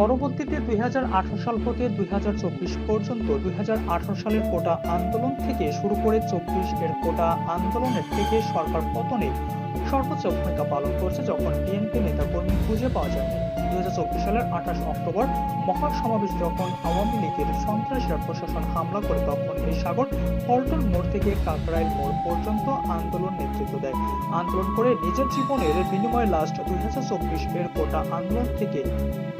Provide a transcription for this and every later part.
পরবর্তীতে দুই হাজার আঠারো সাল হতে দুই হাজার চব্বিশ পর্যন্ত দুই সালের কোটা আন্দোলন থেকে শুরু করে চব্বিশ এর কোটা আন্দোলনের থেকে সরকার পতনে সর্বোচ্চ ভূমিকা পালন করছে যখন বিএনপি নেতাকর্মী খুঁজে পাওয়া যায়নি দুই সালের আঠাশ অক্টোবর মহাসমাবেশ যখন আওয়ামী লীগের সন্ত্রাসীরা প্রশাসন হামলা করে তখন এই সাগর পল্টন মোড় থেকে কাকরাইল মোড় পর্যন্ত আন্দোলন নেতৃত্ব দেয়। আন্দোলন করে নিজের জীবনের বিনিময়ে লাস্ট দুই হাজার চব্বিশ এর কোটা আন্দোলন থেকে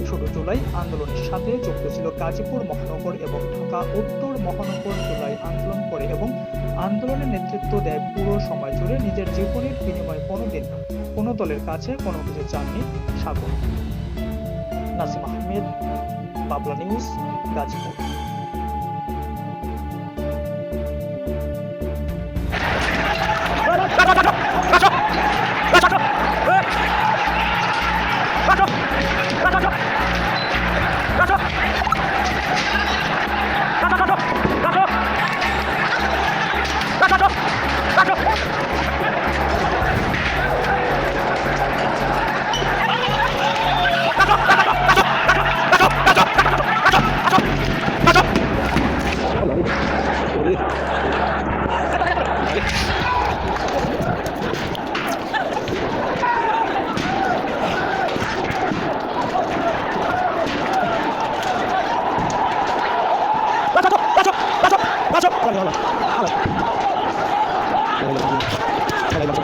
শুরু জুলাই আন্দোলনের সাথে যুক্ত ছিল গাজীপুর মহানগর এবং ঢাকা উত্তর মহানগর জুলাই আন্দোলন করে এবং আন্দোলনের নেতৃত্ব দেয় পুরো সময় জুড়ে নিজের জীবনের বিনিময়ে কোনোদিন কোনো দলের কাছে কোনো কিছু চাননি সাগর। নাসিম আহমেদ, বাবলা news, Gazipur. Peraí, dá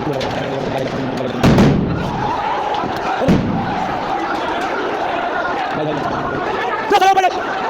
Let's go,